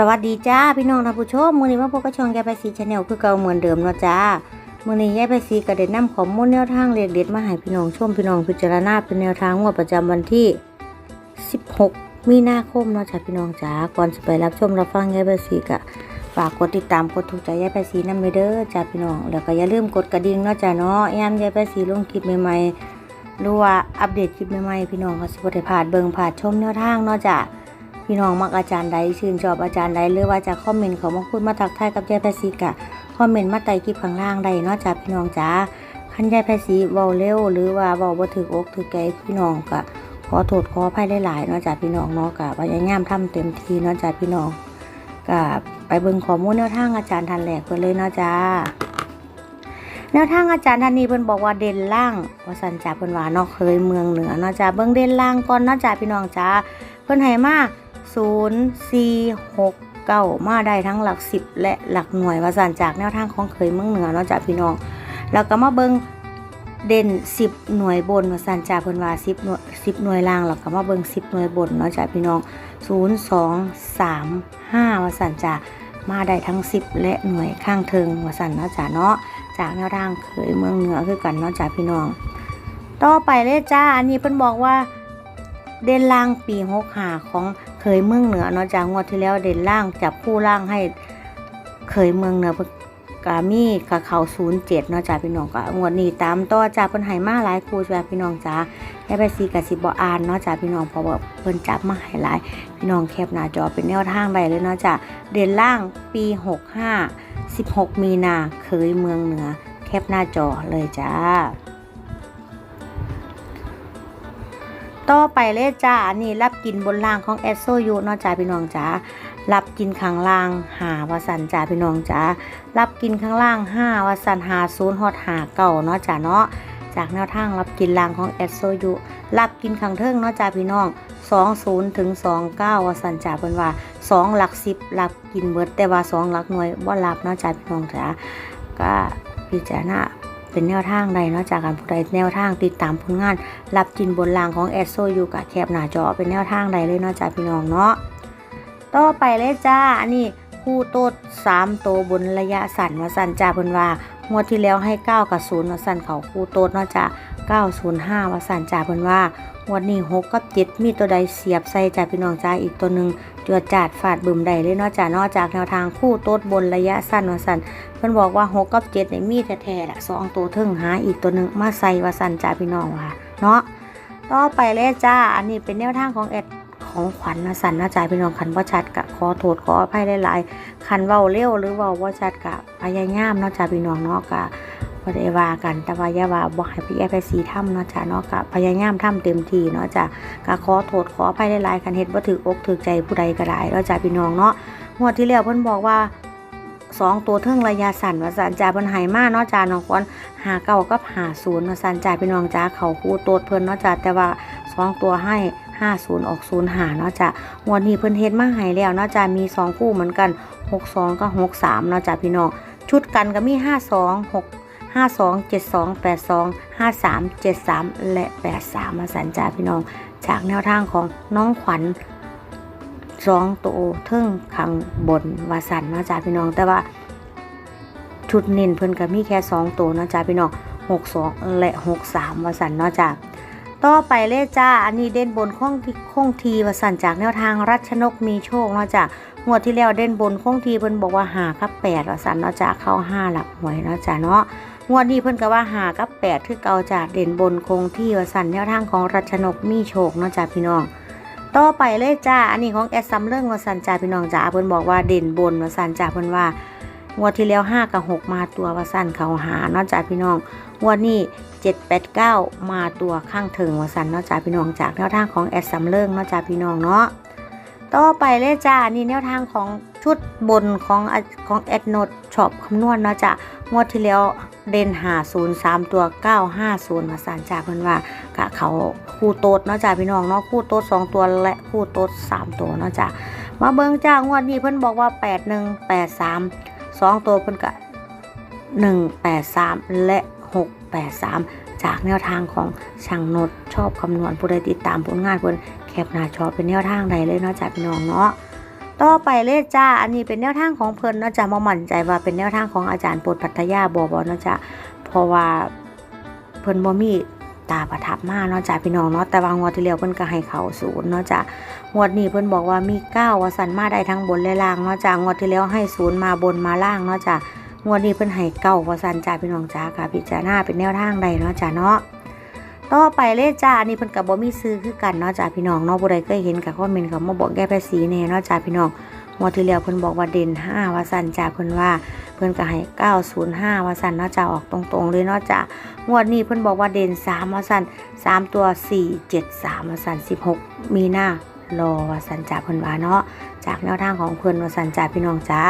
สวัสดีจ้าพี่น้องท่านผู้ชมมื้อนี้มาพบกับช่องยายไปสีชาแนลคือเก่าเหมือนเดิมเนาะจ้ามื้อนี้ยายไปสีก็ได้นำข้อมูลแนวทางเลขเด็ดมาให้พี่น้องชมพี่น้องพิจารณาเป็นแนวทางงวดประจำวันที่ 16 มีนาคมเนาะจ้าพี่น้องจ้าก่อนจะไปรับชมรับฟังยายไปสีก็ฝากกดติดตามกดถูกใจยายไปสีนำไปเด้อจ้าพี่น้องแล้วก็อย่าลืมกดกระดิ่งเนาะจ้าเนาะยามยายไปสีลงคลิปใหม่ๆหรือว่าอัปเดตคลิปใหม่ๆพี่น้องก็สิบ่ได้พลาดเบิ่งพลาดชมแนวทางเนาะจ้า พี่น้องมักอาจารย์ใดชื่นชอบอาจารย์ใดหรือว่าจะคอมเมนต์เขามาพูดมาทักทายกับยายแพรซีกะคอมเมนต์มาใต้คลิปข้างล่างใดเนาะจ้าพี่น้องจ้าคันยายแพรซีเว้าเร็วหรือว่าเว้าบ่ถืออกถือใจพี่น้องกะขอโทษขออภัยได้หลายๆเนาะจ้าพี่น้องเนาะกะพยายามทำเต็มที่เนาะจ้าพี่น้องกะไปเบิ่งข้อมูลแนวทางอาจารย์ทันแหลกเพิ่นเลยเนาะจ้าแนวทางอาจารย์ท่านนี้เพิ่นบอกว่าเด่นล่างว่าสันจ่าเพิ่นว่านาะเคยเมืองเหนือเนาะจ้าเบิ่งเด่นล่างก่อนเนาะจ้าพี่น้องจ้าเพิ่นให้มา ศูนย์สี่หกเก้ามาได้ทั้งหลักสิบและหลักหน่วยว่าสันจากแนวทางของเคยเมืองเหนือเนาะจากพี่น้อง แล้วก็มาเบิงเด่นสิบหน่วยบนว่าสันจากเพิ่นว่าสิบหน่วยสิบหน่วยล่างแล้วก็มาเบิงสิบหน่วยบนเนาะจากพี่น้องศูนย์สองสามห้าว่าสันจากมาได้ทั้งสิบและหน่วยข้างเทิงว่าสันเนาะจากเนาะจากแนวทางเคยเมืองเหนือคือกันเนาะจากพี่น้อง ต่อไปเลยจ้าอันนี้เพิ่นบอกว่าเด่นล่างปีหกหาของ ยเมืองเหนือเนาะจากงวดที่แล้วเด่นล่างจับคู่ล่างให้เคยเมืองเหนือกามีกับเขาศูนย์เจ็ดเนาะจ้าพี่น้องก็งวดนี้ตามต่อจ้าเพิ่นให้มาหลายคู่จ้าพี่น้องจ้าให้ไปซีกับสิบอ่านเนาะจ้าพี่น้องเพราะว่าเพิ่นจับมาให้หลาย พี่น้องแคปหน้าจอเป็นแนวทางได้เลยเนาะจ้าเด่นล่างปีหกห้าสิบหกมีนาเคยเมืองเหนือแคปหน้าจอเลยจ้า ต่อไปเลยจ้าอันนี้รับกินบนล่างของแอสโซยูเนาะจ้าพี่น้องจ้ารับกินข้างล่างหาวสันจ้าพี่น้องจ้ารับกินข้างล่างห้าวสันหาศูนย์ฮอดหาเก่าเนาะจ้าเนาะจากแนวทางรับกินล่างของแอสโซยูรับกินข้างเทิงเนาะจ้าพี่น้อง20ถึง29วาสันจ้าเพิ่นว่า 2 หลัก 10รับกินเบิดแต่ว่า 2 หลักหน่วยบ่รับเนาะจ้าพี่น้องจ้าก็พิจารณา เป็นแนวทางใดเนาะจากการผู้ใดแนวทางติดตามผลงาน รับจินบนรางของแอดโซอยู่กับแคบหน้าจอเป็นแนวทางใดเลยเนาะจากพี่น้องเนาะต่อไปเลยจ้าอันนี้ คู่โต๊ดสามโตวบนระยะสั้นว่าสั้นจ้าเพิ่นว่างวดที่แล้วให้ 9 กับ0ว่าสั้นเขาคู่โต๊ดเนาะจ้า905ว่าสั้นจ้าเพิ่นว่างวดนี้6กับ7มีตัวใดเสียบใส่จ้าพี่น้องจ้าอีกตัวหนึ่งจวดจาดฟาดบึมใดเลยเนาะจ้านอกจากแนวทางคู่โต๊ดบนระยะสั้นว่าสั้นเพิ่นบอกว่า6กับ7เนี่ยมีแท้ๆละสองตัวเทึงหาอีกตัวหนึ่งมาใส่ว่าสั้นจ้าพี่น้องว่าเนาะต่อไปเลยจ้า อันนี้เป็นแนวทางของแอด ของขวัญนะสันนะจ่ายพี่น้องคันว่าชัดกะขอโทษขออภัยหลายๆคันเว้าเร็วหรือเว้าว่าชัดกะพยายามเนาะจ้าพี่น้องเนาะกะบ่ได้ว่ากันแต่ว่าอย่าว่าบ่ให้พี่แอฟซีทำเนาะจ้าเนาะกะพยายามทำเต็มที่เนาะจ้ากะขอโทษขออภัยหลายๆคันเฮ็ดบ่ถูกอกถูกใจผู้ใดก็ได้เนาะจ้าพี่น้องเนาะงวดที่แล้วเพิ่นบอกว่าสองตัวเทิงระยะสั้นว่าสันจ่าเพิ่นให้มาเนาะจ้าน้องควรหาเก้ากับหาศูนย์ว่าสันจ่าพี่น้องจ้าเขาคู่โตดเพิ่นเนาะจ้าแต่ว่าสองตัวให้ 50 ออก0หาเนาะจ้ะงวดนี้เพิ่นเฮ็ดมาให้แล้วเนาะจ้ะมี 2 คู่เหมือนกัน 62 กับ 63 เนาะจ้ะพี่น้อง ชุดกันก็มี 52 6 52 72 82 53 73 และ 83 มาสันจ้าพี่น้อง จากแนวทางของน้องขวัญสองตัวเทึ่งข้างบนวาสันเนาะจ้าพี่น้อง แต่ว่าชุดเน้นเพิ่นก็มีแค่2ตัวเนาะจ้าพี่น้อง62และ63วาสันเนาะจ้า ต่อไปเลยจ้า อันนี้เด่นบนคงที่คงทีวสันจากแนวทางรัชนกมีโชคเนาะจ้ะงวดที่แล้วเด่นบนคงทีเพิ่นบอกว่าหากับแปดวสันเนาะจ้ะเข้าห้าหลักหวยเนาะจ้ะเนาะงวดนี้เพิ่นก็ว่าหากับแปดคือเก่าจ้ะเด่นบนคงที่วสันแนวทางของรัชนกมีโชคเนาะจ้ะพี่น้องต่อไปเลยจ้า อันนี้ของแอดซัมเรื่องวสันจ้าพี่น้องจ้าเพิ่นบอกว่าเด่นบนวสันจ้าเพิ่นว่างวดที่แล้วห้ากับหกมาตัววสันเขาหาเนาะจ้าพี่น้องงวดนี้ 789 มาตัวข้างถึงวสันเนาะจ้าพี่น้องจากแนวทางของแอดซัมเริงเนาะจ้าพี่น้องเนาะต่อไปเลยจ้านี่แนวทางของชุดบนของของแอดโนดช็อปคำนวณเนาะจ้างวดที่แล้วเด่นหาศูนย์สามตัว950มาสันจ้าเพิ่อนว่ากะเขาคู่โต๊ดเนาะจ้าพี่น้องเนาะคู่โต๊ดสองตัวและคู่โต๊ดสามตัวเนาะจ้ามาเบิ่งจ้างวดนี้เพิ่อนบอกว่า8183สองตัวเพิ่อนกะ183และ 83 จากแนวทางของช่างนดชอบคำนวณผู้ใดติดตามผลงานเพิ่นแคปหน้าจอเป็นแนวทางใดเลยเนาะจากพี่น้องเนาะต่อไปเลยจ้า อันนี้เป็นแนวทางของเพิ่นเนาะจ้ะบ่มั่นใจว่าเป็นแนวทางของอาจารย์ปดพัทยาบ่บ่เนาะจ้ะเพราะว่าเพิ่นบ่มีตาประทับมาเนาะจ้ะพี่น้องเนาะแต่ว่างวดที่แล้วเพิ่นก็ให้เขาศูนย์เนาะจ้ะงวดนี้เพิ่นบอกว่ามีเก้าวสันมาได้ทั้งบนและล่างเนาะจ้ะงวดที่แล้วให้ศูนย์มาบนมาล่างเนาะจ้ะ งวดนี้เพิ่นให้เก้าว่าสันจ้ะพี่น้องจ้าค่ะ พิจารณาเป็นแนวทางใดเนาะจ้ะเนาะต่อไปเลยจ้าอันนี้เพิ่นก็บ่มีซื้อคือกันเนาะจ้าพี่น้องเนาะบ่ได้เคยเห็นก็คอมเมนต์เขามาบอกแก้ภาษีแน่เนาะจ้าพี่น้องงวดที่แล้วเพิ่นบอกว่าเด่น5ว่าซั่นจ้าเพิ่นว่าเพิ่นก็ให้905ว่าซั่นเนาะจ้าออกตรงๆเลยเนาะจ้างวดนี้เพิ่นบอกว่าเด่น3ว่าซั่น3ตัว 4 7 3ว่าซั่น16 มีหน้ารอว่าซั่นจ้าเพิ่นว่าเนาะจากแนวทางของเพิ่นว่าซั่นจ้าพี่น้องจ้า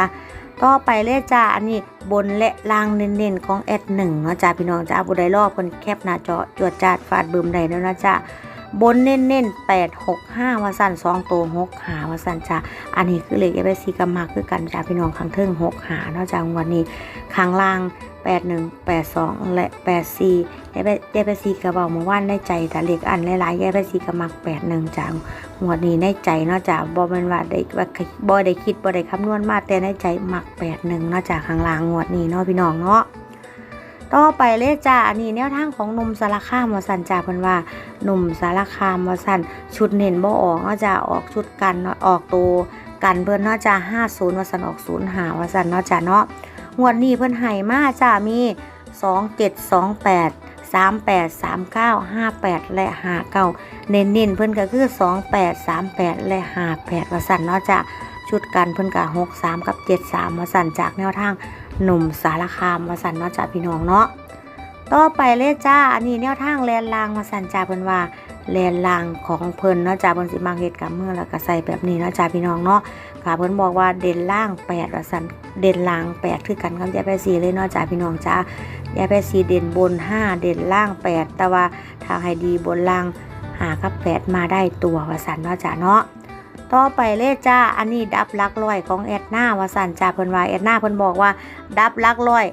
ต่อไปเลยจ้าอันนี้บนและล่างเน้นๆของแอดหนึ่งเนาะจ้าพี่น้องจ้าบุได้รอบคนแคบหน้าจอจวดจาดฟาดบึมได้แล้วนะจ้า บนเน้นๆแปดหกห้าวาสันสองตัวหกหาวาสันจ้าอันนี้คือเลขเอฟซีกำมาคือกันจ้าพี่น้องข้างเทิงหกหาเนาะจ้าวันนี้ข้างล่างแปดหนึ่งแปดสองและแปดสี่เอฟซีกระเบาเมื่อวานในใจแต่เลขอันหลายๆเอฟซีกำมักแปดหนึ่งจ้างวดนี้ในใจเนาะจ้ะบ่แม่นว่าได้ว่าบ่ได้คิดบ่ได้คำนวณมาแต่ในใจมักแปดหนึ่งเนาะจ้ะข้างล่างงวดนี้เนาะพี่น้องเนาะ ต่อไปเลยจ้าอันนี้แนวทางของหนุ่มสารคามว่าสันจ้าเพิ่นว่าหนุ่มสารคามว่าสันชุดเน้นบ่ออกเนาะจ้ะออกชุดกันเนาะออกตัวกันเพิ่นเนาะจ้ะ50ว่าสันออก0หาว่าสันเนาะจ้ะเนาะงวดนี้เพิ่นให้มาจ้ามี2728 38 39 58และ59เน้นๆเพิ่นก็คือ28 38และ58ว่าสันเนาะจ้ะชุดกันเพิ่นก็63กับ73ว่าสั่นจากแนวทาง หนุ่มสารคามว่าสั่นเนาะจ้ะพี่น้องเนาะต่อไปเลยจ้า อันนี้แนวทางแลนลางว่าสั่นจ้าเพิ่นว่าแลนลางของเพิ่นเนาะจ้ะเพิ่นสิมาเฮ็ดกับมือแล้วก็ใส่แบบนี้เนาะจ้ะพี่น้องเนาะค่ะเพิ่นบอกว่าเด่นล่าง8ว่าสั่นเด่นล่าง8คือกันกับยายไปสีเลยเนาะจ้ะพี่น้องจ้ายายแปดสีเด่นบน5เด่นล่าง8แต่ว่าถ้าให้ดีบนล่างหากับ8มาได้ตัววสันเนาะจ้ะเนาะ ต่อไปเลยจ้า อันนี้ดับลักร้อยของแอดหน้าวาสันจ้าเพิ่นว่าแอดหน้าเพิ่นบอกว่า ดับลักร้อย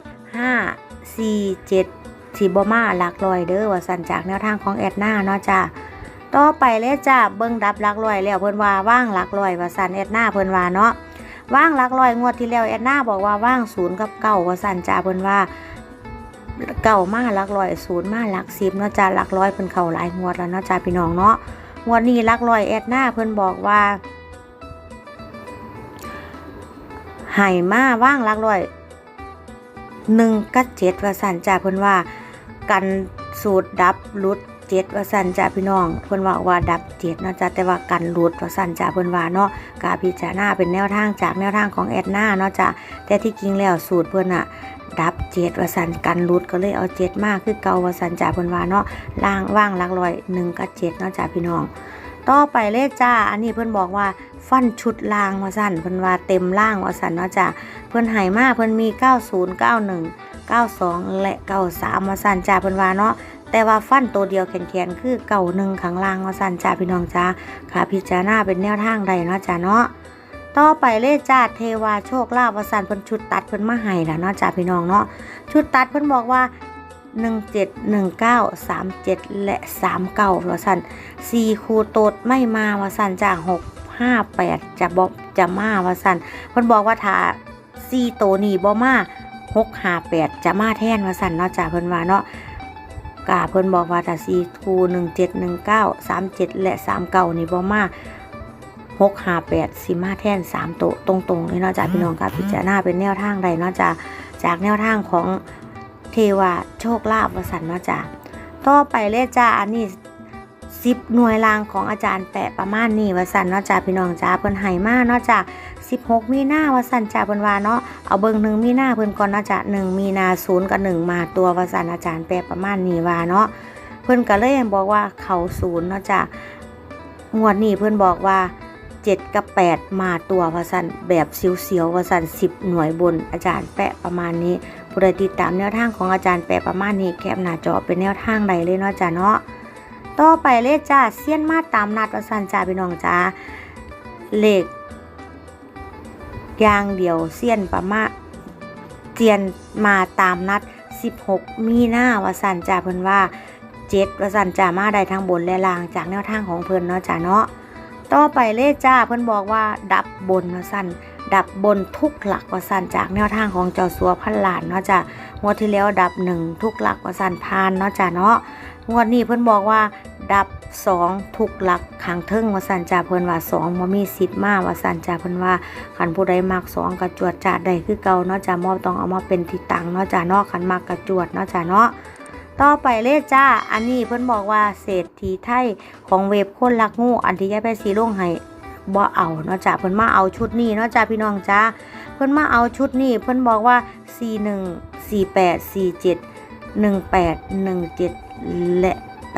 5 4 7สีบมาลักร้อยเด้อวาสันจากแนวทางของแอดหน้าเนาะจ้าต่อไปเลยจ้าเบิ่งดับลักร้อยแล้วเพิ่นว่าว่างลักร้อยวาสันแอดหน้าเพิ่นว่าเนาะว่างลักร้อยงวดที่แล้วแอดหน้าบอกว่าว่างศูนย์กับเก้าวาสันจ้าเพิ่นว่าเก่ามาหลักร้อยศูนย์มาหลักสิบเนาะจ้าหลักร้อยเพิ่นเข้าหลายงวดแล้วเนาะจ้าพี่น้องเนาะ งวดนี้ลักร้อยแอดหน้าเพิ่นบอกว่าให้มาว่างลักร้อยหนึ่งกับเจ็ดว่าสันจ้าเพิ่นว่า กันสูตรดับรุดเจ็ดว่าสันจ้าพี่น้อง เพิ่นว่าว่าดับเจ็ดเนาะจ้าแต่ว่ากันรุดว่าสันจ้าเพิ่นว่าเนาะกาพิจารณาเป็นแนวทางจากแนวทางของแอดหน้าเนาะจ้าแต่ที่จริงแล้วสูตรเพิ่นอะ เจ็ดวสันกันรุดก็เลยเอาเจ็ดมากคือเกาวสันจ่าพนว่าเนาะล่างว่างลักลอยหนึ่งกับเจ็ดเนาะจ่าพี่น้อง ต่อไปเลขจ้า อันนี้เพิ่อนบอกว่าฟันชุดล่างวสันพนวาเต็มล่างวสันเนาะจ้าเพิ่อนหายมากเพิ่อนมี 90 91 92 และ 93วสันจ่าพนว่าเนาะแต่ว่าฟันตัวเดียวแข็งๆคือเก่าหนึ่งข้างล่างวสันจ่าพี่น้องจ้าค่ะพิจารณาเป็นแนวทางใดเนาะจ้าเนาะ ต่อไปเลขจ้าเทวาโชคลาภวสันเพิ่นชุดตัดเพิ่นมาให้ล้วเนาะจ้าพี่น้องเนาะชุดตัดเพิ่นบอกว่า 17 19 37 และ 39ว่าสั่น4คูโตดไม่มาว่าสั่นจ้า6 5 8จะบอกจะมาว่าสั่นเพิ่นบอกว่าถ้า4โตนี้บ่มา6 5 8จะมาแทนว่าสั่นเนาะจ้าเพิ่นว่าเนาะกาเพิ่นบอกว่าถ้า4คู17 19 37 และ 39นี่บ่มา หกห้าแปดสิมาแท่นสามโตะตรงๆเลยเนาะจากพี่น้องกับพิจารณาเป็นแนวทางใดเนาะจากจากแนวทางของเทวาโชคลาภวสันเนาะจากต่อไปเลขจ้าอันนี้สิบหน่วยรางของอาจารย์แปะประมาณนี้วสันเนาะจากพี่น้องจ้าเพิ่นไห้มาเนาะจากสิบหกมีนาวสันจ่าเพิ่นว่าเนาะเอาเบิ่งหนึ่งมีนาเพิ่นก่อนเนาะจากหนึ่งมีนาศูนย์กับหนึ่งมาตัววสันอาจารย์แปะประมาณนี้ว่าเนาะเพิ่นก็เลยบอกว่าเขาศูนย์เนาะจากงวดนี้เพิ่นบอกว่า 7 กับ 8 มาตัววสันแบบเสียวๆวสัน10 หน่วยบนอาจารย์แปะประมาณนี้ผู้ใดติดตามแนวทางของอาจารย์แปะประมาณนี้แคปหน้าจอเป็นแนวทางใดเลยเนาะจ้าเนาะต่อไปเลขจ้าเสี้ยนมาตามนัดวสันจ้าพี่น้องจ้าเลขอย่างเดียวเสี้ยนประมาณเจียนมาตามนัด 16 มีหน้าวสันจ้าเพิ่นว่า7วสันจ้ามาได้ทั้งบนและล่างจากแนวทางของเพิ่นเนาะจ้าเนาะ ต่อไปเลขจ้าเพิ่นบอกว่าดับบนว่าสั่นดับบนทุกหลักว่าสั่นจากแนวทางของเจ้าสัวพันหลานเนาะจ้ะงวดที่แล้วดับหนึ่งทุกหลักว่าสั่นพานเนาะจ้ะเนาะงวดนี้เพิ่นบอกว่า ดับสองทุกหลักขังเทิงว่าสันจ้าเพิ่นว่าสองบ่มีสิทธิ์มาว่าสันจ้าเพิ่นว่าคันผู้ใดมักสองกระจวดจาดได้คือเก่าเนาะจ้ะมอบต้องเอามาเป็นที่ตังเนาะจ้ะเนาะคันมักกระจวดเนาะจ้ะเนาะ ต่อไปเลขจ้า อันนี้เพิ่นบอกว่าเศรษฐีไทยของเว็บคนรักงูอันที่ยายแปสีลงให้บ่เอาเนาะจ้ะเพิ่นมาเอาชุดนี้เนาะจ้ะพี่น้องจ้าเพิ่นมาเอาชุดนี้ เพิ่นบอกว่า 41 48 47 18 17 และ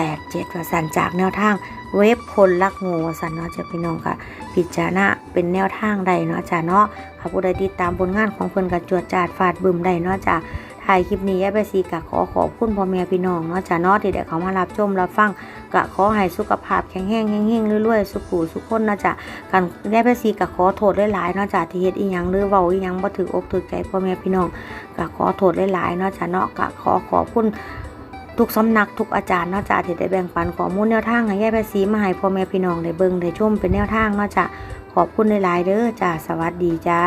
87ว่าสันจากแนวทางเว็บคนรักงูว่าสันเนาะจ้ะพี่น้องค่ะ พิจารณาเป็นแนวทางใดเนาะจ้ะเนาะถ้าผู้ใดติดตามผลงานของเพิ่นก็จวดจาดฟาดบึมได้เนาะจ้ะ ถ่ายคลิปนี้ยายไปสีกะขอขอบคุณพ่อแม่พี่น้องเนาะจ้ะเนาะที่ได้เขามารับชมรับฟังกะขอให้สุขภาพแข็งแรงแห้งๆรวยๆสุขุสุขคนนะจ๊ะกันได้ไปซีกะขอโทษหลายๆเนาะจ๊ะที่เฮ็ดอีหยังหรือเว้าอีหยังบ่ถืออกถือใจพ่อแม่พี่น้องกะขอโทษหลายๆเนาะจ๊ะเนาะกะขอขอบคุณทุกสำนักทุกอาจารย์เนาะจ๊ะที่ได้แบ่งปันข้อมูลแนวทางให้ยายไปซีมาให้พ่อแม่พี่น้องได้เบิ่งได้ชมเป็นแนวทางเนาะจ๊ะขอบคุณหลายๆเด้อจ้ะสวัสดีจ้า